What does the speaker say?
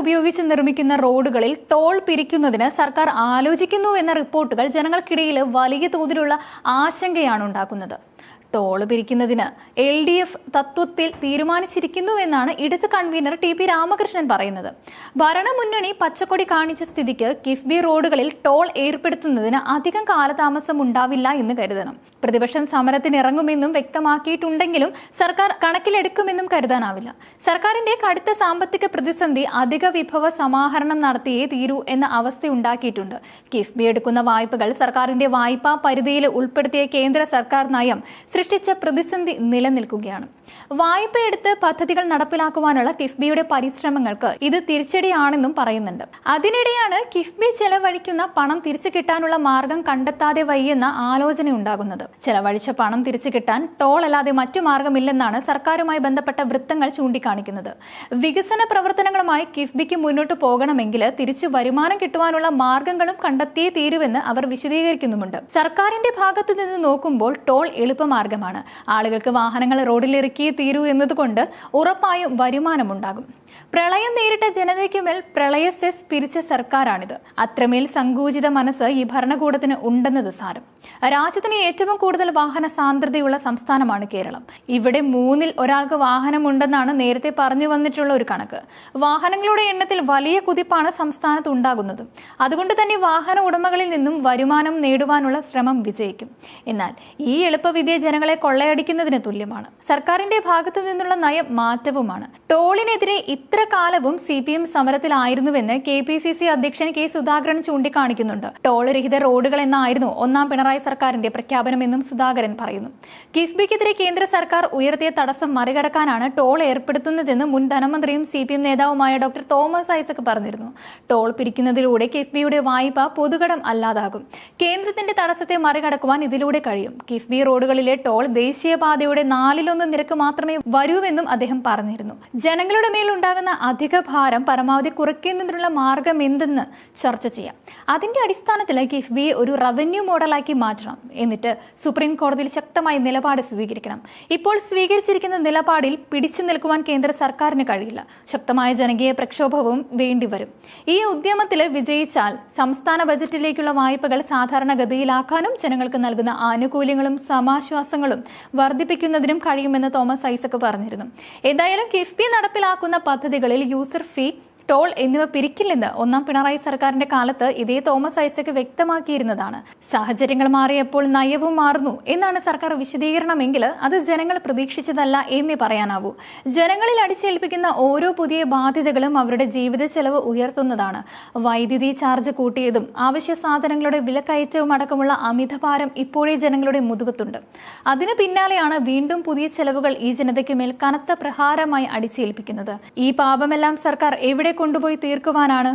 ഉപയോഗിച്ച് നിർമ്മിക്കുന്ന റോഡുകളിൽ ടോൾ പിരിക്കുന്നതിന് സർക്കാർ ആലോചിക്കുന്നു എന്ന റിപ്പോർട്ടുകൾ ജനങ്ങൾക്കിടയിൽ വലിയ തോതിലുള്ള ആശങ്കയാണ് ഉണ്ടാക്കുന്നത്. ടോൾ പിരിക്കുന്നതിന് എൽ ഡി എഫ് തത്വത്തിൽ തീരുമാനിച്ചിരിക്കുന്നുവെന്നാണ് ഇടത് കൺവീനർ ടി പി രാമകൃഷ്ണൻ പറയുന്നത്. ഭരണമുന്നണി പച്ചക്കൊടി കാണിച്ച സ്ഥിതിക്ക് കിഫ്ബി റോഡുകളിൽ ടോൾ ഏർപ്പെടുത്തുന്നതിന് അധികം കാലതാമസം ഉണ്ടാവില്ല എന്ന് കരുതണം. പ്രതിപക്ഷം സമരത്തിനിറങ്ങുമെന്നും വ്യക്തമാക്കിയിട്ടുണ്ടെങ്കിലും സർക്കാർ കണക്കിലെടുക്കുമെന്നും കരുതാനാവില്ല. സർക്കാരിന്റെ കടുത്ത സാമ്പത്തിക പ്രതിസന്ധി അധിക വിഭവ സമാഹരണം നടത്തിയേ തീരൂ എന്ന അവസ്ഥ ഉണ്ടാക്കിയിട്ടുണ്ട് കിഫ്ബി എടുക്കുന്ന വായ്പകൾ സർക്കാരിന്റെ വായ്പാ പരിധിയിൽ ഉൾപ്പെടുത്തിയ കേന്ദ്ര സർക്കാർ നയം സൃഷ്ടിച്ച പ്രതിസന്ധി നിലനിൽക്കുകയാണ് വായ്പയെടുത്ത് പദ്ധതികൾ നടപ്പിലാക്കുവാനുള്ള കിഫ്ബിയുടെ പരിശ്രമങ്ങൾക്ക് ഇത് തിരിച്ചടിയാണെന്നും പറയുന്നുണ്ട്. അതിനിടെയാണ് കിഫ്ബി ചെലവഴിക്കുന്ന പണം തിരിച്ചു കിട്ടാനുള്ള മാർഗം കണ്ടെത്താതെ വയ്യെന്ന ആലോചന ഉണ്ടാകുന്നത് ചെലവഴിച്ച പണം തിരിച്ചു കിട്ടാൻ ടോൾ അല്ലാതെ മറ്റു മാർഗമില്ലെന്നാണ് സർക്കാരുമായി ബന്ധപ്പെട്ട വൃത്തങ്ങൾ ചൂണ്ടിക്കാണിക്കുന്നത്. വികസന പ്രവർത്തനങ്ങളുമായി കിഫ്ബിക്ക് മുന്നോട്ട് പോകണമെങ്കിൽ തിരിച്ചു വരുമാനം കിട്ടുവാനുള്ള മാർഗങ്ങളും കണ്ടെത്തിയേ തീരുവെന്ന് അവർ വിശദീകരിക്കുന്നുമുണ്ട്. സർക്കാരിന്റെ ഭാഗത്തു നിന്ന് നോക്കുമ്പോൾ ടോൾ എളുപ്പമാർഗമാണ്. ആളുകൾക്ക് വാഹനങ്ങൾ റോഡിലിറക്കിയേ തീരൂ എന്നതുകൊണ്ട് ഉറപ്പായും വരുമാനമുണ്ടാകും. പ്രളയം നേരിട്ട ജനതയ്ക്ക് മേൽ പ്രളയ സെസ് പിരിച്ച സർക്കാരാണിത്. അത്രമേൽ സങ്കൂചിത മനസ്സ് ഈ ഭരണകൂടത്തിന് ഉണ്ടെന്നത് സാരം. രാജ്യത്തിന് ഏറ്റവും കൂടുതൽ വാഹന സാന്ദ്രതയുള്ള സംസ്ഥാനമാണ് കേരളം. ഇവിടെ മൂന്നിൽ ഒരാൾക്ക് വാഹനമുണ്ടെന്നാണ് നേരത്തെ പറഞ്ഞു വന്നിട്ടുള്ള ഒരു കണക്ക്. വാഹനങ്ങളുടെ എണ്ണത്തിൽ വലിയ കുതിപ്പാണ് സംസ്ഥാനത്ത് ഉണ്ടാകുന്നത്. അതുകൊണ്ട് തന്നെ വാഹന ഉടമകളിൽ നിന്നും വരുമാനം നേടുവാനുള്ള ശ്രമം വിജയിക്കും. എന്നാൽ ഈ എളുപ്പവിദ്യ ജനങ്ങളെ കൊള്ളയടിക്കുന്നതിന് തുല്യമാണ്. സർക്കാരിന്റെ ഭാഗത്തു നിന്നുള്ള നയം മാറ്റവുമാണ്. ടോളിനെതിരെ ഇത്ര കാലവും സി പി എം സമരത്തിലായിരുന്നുവെന്ന് കെ പി സി സി അധ്യക്ഷൻ കെ സുധാകരൻ ചൂണ്ടിക്കാണിക്കുന്നുണ്ട്. ടോൾ രഹിത റോഡുകൾ എന്നായിരുന്നു ഒന്നാം പിണറായി സർക്കാരിന്റെ പ്രഖ്യാപനമെന്നും സുധാകരൻ പറയുന്നു. കിഫ്ബിക്കെതിരെ കേന്ദ്ര സർക്കാർ ഉയർത്തിയ തടസ്സം മറികടക്കാനാണ് ടോൾ ഏർപ്പെടുത്തുന്നതെന്ന് മുൻ ധനമന്ത്രിയും സി പി എം നേതാവുമായ ഡോക്ടർ തോമസ് ഐസക് പറഞ്ഞിരുന്നു. ടോൾ പിരിക്കുന്നതിലൂടെ കിഫ്ബിയുടെ വായ്പ പൊതുകടം അല്ലാതാകും. കേന്ദ്രത്തിന്റെ തടസ്സത്തെ മറികടക്കുവാൻ ഇതിലൂടെ കഴിയും. കിഫ്ബി റോഡുകളിലെ ടോൾ ദേശീയപാതയുടെ നാലിലൊന്ന് നിരക്ക് മാത്രമേ വരൂവെന്നും അദ്ദേഹം പറഞ്ഞിരുന്നു. ജനങ്ങളുടെ മേലുണ്ടാകുന്ന അധിക ഭാരം പരമാവധി കുറയ്ക്കുന്നതിനുള്ള മാർഗം എന്തെന്ന് ചർച്ച ചെയ്യാം. അതിന്റെ അടിസ്ഥാനത്തിൽ കിഫ്ബിയെ ഒരു റവന്യൂ മോഡലാക്കി മാറ്റണം എന്നിട്ട് സുപ്രീം കോടതിയിൽ ശക്തമായ നിലപാട് സ്വീകരിക്കണം. ഇപ്പോൾ സ്വീകരിച്ചിരിക്കുന്ന നിലപാടിൽ പിടിച്ചു നിൽക്കുവാൻ കേന്ദ്ര സർക്കാരിന് കഴിയില്ല. ശക്തമായ ജനകീയ പ്രക്ഷോഭവും വേണ്ടിവരും. ഈ ഉദ്യമത്തിൽ വിജയിച്ചാൽ സംസ്ഥാന ബജറ്റിലേക്കുള്ള വായ്പകൾ സാധാരണഗതിയിലാക്കാനും ജനങ്ങൾക്ക് നൽകുന്ന ആനുകൂല്യങ്ങളും സമാശ്വാസങ്ങളും വർദ്ധിപ്പിക്കുന്നതിനും കഴിയുമെന്ന് തോമസ് ഐസക് പറഞ്ഞിരുന്നു. എന്തായാലും കിഫ്ബി നടപ്പിലാക്കുന്ന പദ്ധതികളിൽ യൂസർ ഫീ ടോൾ എന്നിവ പിരിക്കില്ലെന്ന് ഒന്നാം പിണറായി സർക്കാരിന്റെ കാലത്ത് ഇതേ തോമസ് ഐസക് വ്യക്തമാക്കിയിരുന്നതാണ്. സാഹചര്യങ്ങൾ മാറിയപ്പോൾ നയവും മാറുന്നു എന്നാണ് സർക്കാർ വിശദീകരണമെങ്കിൽ അത് ജനങ്ങൾ പ്രതീക്ഷിച്ചതല്ല എന്നേ പറയാനാവൂ. ജനങ്ങളിൽ അടിച്ചേൽപ്പിക്കുന്ന ഓരോ പുതിയ ബാധ്യതകളും അവരുടെ ജീവിത ചെലവ് ഉയർത്തുന്നതാണ്. വൈദ്യുതി ചാർജ് കൂട്ടിയതും ആവശ്യ സാധനങ്ങളുടെ വിലക്കയറ്റവും അടക്കമുള്ള അമിതഭാരം ഇപ്പോഴേ ജനങ്ങളുടെ മുതുകത്തുണ്ട്. അതിനു പിന്നാലെയാണ് വീണ്ടും പുതിയ ചെലവുകൾ ഈ ജനതയ്ക്ക് മേൽ കനത്ത പ്രഹാരമായി അടിച്ചേൽപ്പിക്കുന്നത്. ഈ പാപമെല്ലാം സർക്കാർ എവിടെ കൊണ്ടുപോയി തീർക്കുവാനാണ്.